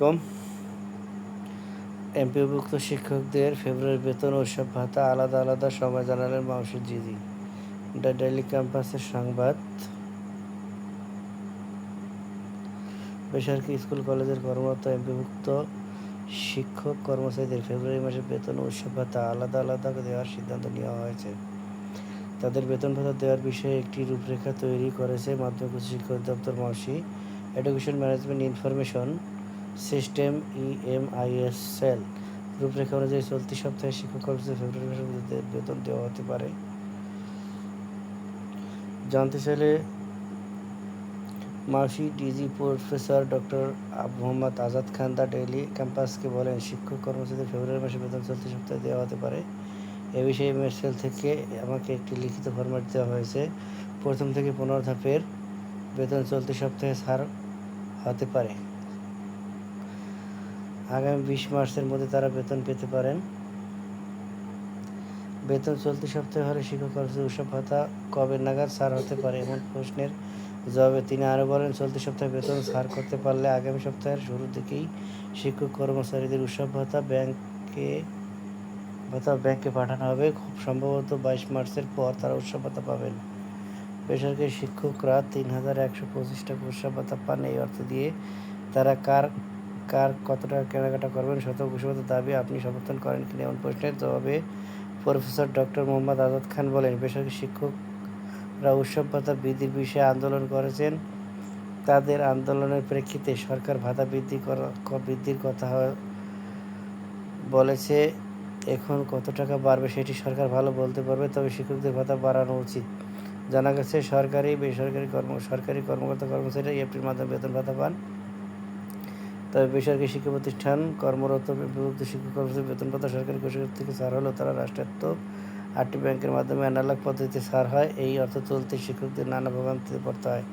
কম এমপিভুক্ত শিক্ষকদের ফেব্রুয়ারি বেতন উৎসব ভাতা আলাদা আলাদা সময় জানালেন মাউসি জিজি। দ্য ডেইলি ক্যাম্পাসের সংবাদ। বেসরকারি স্কুল কলেজের কর্মরত এমপিভুক্ত শিক্ষক কর্মচারীদের ফেব্রুয়ারি মাসে বেতন উৎসব ভাতা আলাদা আলাদা দেওয়ার সিদ্ধান্ত নেওয়া হয়েছে। তাদের বেতন ভাতা দেওয়ার বিষয়ে একটি রূপরেখা তৈরি করেছে মাধ্যমিক উচ্চ শিক্ষা অধিদপ্তর education management information system EMIS cell. রূপরেখা অনুযায়ী চলতি সপ্তাহে শিক্ষক কর্মচারী ফেব্রুয়ারি মাসের মধ্যে বেতন দেওয়া হতে পারে। জানতে চাইলে Maushi DG professor doctor Mohammad Azad Khan The Daily ক্যাম্পাসকে বলেন, শিক্ষক কর্মচারীদের ফেব্রুয়ারি মাসে বেতন চলতি সপ্তাহে দেওয়া হতে পারে। এ বিষয়ে মেসেল থেকে আমাকে একটি লিখিত ফরম্যাট দেওয়া হয়েছে। প্রথম থেকে পনেরো ধাপের বেতন চলতি সপ্তাহে ছাড় হতে পারে। আগামী বিশ মার্চের মধ্যে তারা বেতন পেতে পারেন। বেতন চলতি সপ্তাহে হলে শিক্ষক কর্মচারী উৎসব ভাতা কবে নাগাদ ছাড় হতে পারে এমন প্রশ্নের জবাবে তিনি আরও বলেন, চলতি সপ্তাহে বেতন ছাড় করতে পারলে আগামী সপ্তাহের শুরু থেকেই শিক্ষক কর্মচারীদের উৎসব ভাতা ব্যাংকে ভাতা ব্যাংকে পাঠানো হবে। খুব সম্ভবত বাইশ মার্চের পর তারা উৎসব ভাতা পাবেন। বেসরকারি শিক্ষকরা তিন হাজার একশো পঁচিশ টাকা উৎসব ভাতা পান। এই অর্থ দিয়ে তারা কার কার কত টাকা কেনাকাটা করবেন শত দাবি আপনি সমর্থন করেন কিনা এমন প্রশ্নের জবাবে প্রফেসর ডক্টর মোহাম্মদ আজাদ খান বলেন, বেসরকারি শিক্ষকরা উৎসব ভাতা বৃদ্ধির বিষয়ে আন্দোলন করেছেন। তাদের আন্দোলনের প্রেক্ষিতে সরকার ভাতা বৃদ্ধি করা বৃদ্ধির কথা বলেছে, এখন কত টাকা বাড়বে সেটি সরকার ভালো বলতে পারবে, তবে শিক্ষকদের ভাতা বাড়ানো উচিত। জানা গেছে, সরকারি, বেসরকারি কর্ম, সরকারি কর্মকর্তা কর্মচারীরা এপ্রিল মাধ্যমে বেতন ভাতা পান। তবে বেসরকারি শিক্ষা প্রতিষ্ঠান কর্মরত বিভক্ত শিক্ষক বেতন ভাতা সরকারি কোষাগার থেকে ছাড় হলেও তারা রাষ্ট্রায়ত্ত আটটি ব্যাংকের মাধ্যমে অ্যানালগ পদ্ধতিতে ছাড় হয়। এই অর্থ চলতি শিক্ষকদের নানা ভোগান্তিতে পড়তে হয়।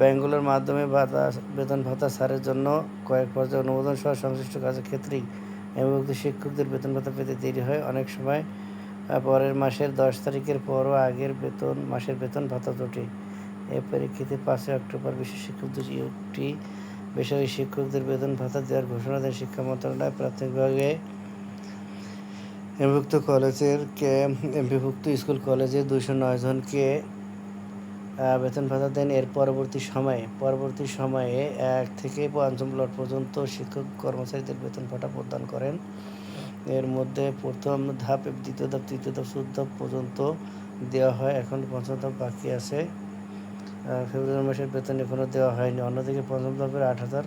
ব্যাংকগুলোর মাধ্যমে ভাতা, বেতন ভাতা ছাড়ের জন্য কয়েক পর্যায়ে অনুমোদন সহ সংশ্লিষ্ট কাজের ক্ষেত্রেই এমভুক্ত শিক্ষকদের বেতন ভাতা পেতে দেরি হয়। অনেক সময় পরের মাসের দশ তারিখের পরও আগের বেতন, মাসের বেতন ভাতা জোটে। এ পরিপ্রেক্ষিতে পাঁচই অক্টোবর বিশেষ শিক্ষকদের একটি বেসরকারি শিক্ষকদের বেতন ভাতা দেওয়ার ঘোষণা দেন শিক্ষা মন্ত্রণালয়। প্রাথমিকভাবে এমভুক্ত কলেজের কে এমপিভুক্ত স্কুল কলেজে দুশো নয় জনকে বেতন ভাতা দেন। এর পরবর্তী সময়ে পরবর্তী সময়ে এক থেকে পঞ্চম প্লট পর্যন্ত শিক্ষক কর্মচারীদের বেতন ভাতা প্রদান করেন। এর মধ্যে প্রথম ধাপ, দ্বিতীয় ধাপ, তৃতীয় ধাপ, চতুর্থ পর্যন্ত দেওয়া হয়। এখন পঞ্চম ধাপ বাকি আছে। ফেব্রুয়ারি মাসের বেতন এখনও দেওয়া হয়নি। অন্যদিকে পঞ্চম ধাপের আট হাজার,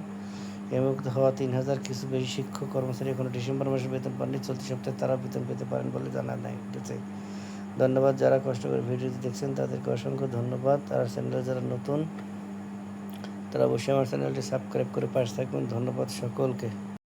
এমুক্ত হওয়া তিন হাজার কিছু বেশি শিক্ষক কর্মচারী এখনও ডিসেম্বর মাসে বেতন পাননি। চলতি সপ্তাহে তারা বেতন পেতে পারেন বলে জানা নাই। ধন্যবাদ। যারা কষ্ট করে ভিডিওটি দেখছেন, তাদেরকে অসংখ্য ধন্যবাদ। আর চ্যানেলে যারা নতুন, তারা অবশ্যই আমার চ্যানেলটি সাবস্ক্রাইব করে পাশে থাকবেন। ধন্যবাদ সকলকে।